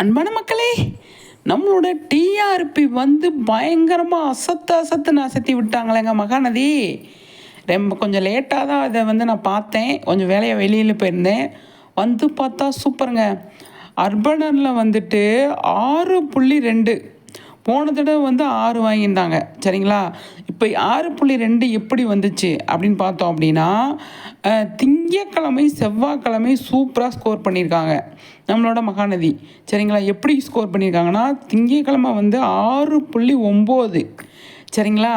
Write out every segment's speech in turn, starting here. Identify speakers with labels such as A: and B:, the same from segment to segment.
A: அன்பான மக்களே நம்மளோட டிஆர்பி வந்து பயங்கரமாக அசத்து அசத்துன்னு அசத்தி விட்டாங்களேங்க மகாநதி. ரொம்ப கொஞ்சம் லேட்டாக தான் அதை வந்து நான் பார்த்தேன். கொஞ்சம் வேலையை வெளியில் போயிருந்தேன். வந்து பார்த்தா சூப்பருங்க அர்பனரில் வந்துட்டு ஆறு புள்ளி ரெண்டு போன தடவை வந்து ஆறு வாங்கியிருந்தாங்க. சரிங்களா? இப்போ ஆறு புள்ளி ரெண்டு எப்படி வந்துச்சு அப்படின்னு பார்த்தோம் அப்படின்னா திங்கக்கிழமை செவ்வாய்க்கிழமை சூப்பராக ஸ்கோர் பண்ணியிருக்காங்க. நம்மளோட மகாநதி. சரிங்களா? எப்படி ஸ்கோர் பண்ணியிருக்காங்கன்னா திங்கட்கிழமை வந்து ஆறு புள்ளி ஒம்பது. சரிங்களா?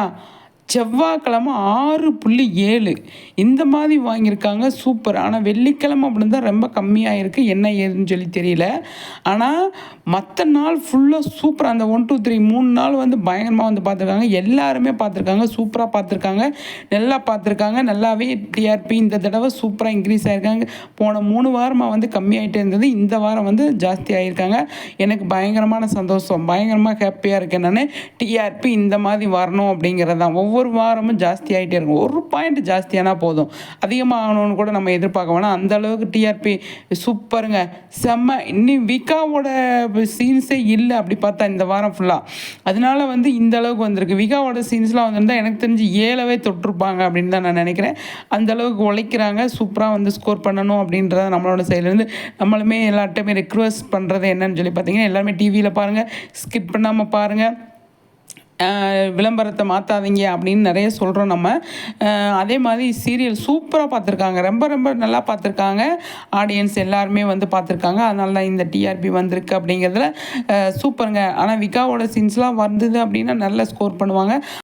A: செவ்வாய்க்கிழமை ஆறு புள்ளி ஏழு. இந்த மாதிரி வாங்கியிருக்காங்க சூப்பர். ஆனால் வெள்ளிக்கிழமை அப்படின்னு தான் ரொம்ப கம்மியாக இருக்குது என்ன ஏதுன்னு சொல்லி தெரியல. ஆனால் மற்ற நாள் ஃபுல்லாக சூப்பராக அந்த ஒன் டூ த்ரீ மூணு நாள் வந்து பயங்கரமாக வந்து பார்த்துருக்காங்க. எல்லாருமே பார்த்துருக்காங்க. சூப்பராக பார்த்துருக்காங்க. நல்லா பார்த்துருக்காங்க. நல்லாவே டிஆர்பி இந்த தடவை சூப்பராக இன்க்ரீஸ் ஆகிருக்காங்க போன மூணு வாரமாக வந்து கம்மியாகிட்டே இருந்தது. இந்த வாரம் வந்து ஜாஸ்தி ஆகியிருக்காங்க எனக்கு பயங்கரமான சந்தோஷம். பயங்கரமாக ஹாப்பியாக இருக்கேன் நான். டிஆர்பி இந்த மாதிரி வரணும் அப்படிங்கிறது தான் ஒவ்வொரு வாரமும் ஜாஸ்தி ஆகிட்டே இருக்கும். ஒரு பாயிண்ட் ஜாஸ்தியானா போதும். அதிகமாகணும்னு கூட நம்ம எதிர்பார்க்க வேணாம். அந்த அளவுக்கு டிஆர்பி சூப்பருங்க செம்ம. இன்னும் விகாவோட சீன்ஸே இல்லை அப்படி பார்த்தா இந்த வாரம் ஃபுல்லாக அதனால வந்து இந்த அளவுக்கு வந்திருக்கு. விகாவோட சீன்ஸ்லாம் வந்திருந்தால் எனக்கு தெரிஞ்சு ஏழவே தொட்டிருப்பாங்க அப்படின்னு தான் நான் நினைக்கிறேன். அந்த அளவுக்கு உழைக்கிறாங்க. சூப்பராக வந்து ஸ்கோர் பண்ணணும் அப்படின்றத நம்மளோட சைட்லேருந்து நம்மளுமே எல்லார்ட்டையுமே ரெக்வஸ்ட் பண்ணுறது என்னன்னு சொல்லி பார்த்தீங்கன்னா எல்லாருமே டிவியில் பாருங்கள் ஸ்கிப் பண்ணாமல் பாருங்கள் விளம்பரத்தை மாற்றாதீங்க அப்படின்னு நிறைய சொல்கிறோம் நம்ம. அதே மாதிரி சீரியல் சூப்பராக பார்த்துருக்காங்க. ரொம்ப ரொம்ப நல்லா பார்த்துருக்காங்க. ஆடியன்ஸ் எல்லாருமே வந்து பார்த்துருக்காங்க. அதனால தான் இந்த டிஆர்பி வந்திருக்கு அப்படிங்கிறதுல சூப்பருங்க ஆனால் விகாவோட சீன்ஸ்லாம் வந்தது அப்படின்னா நல்லா ஸ்கோர் பண்ணுவாங்க.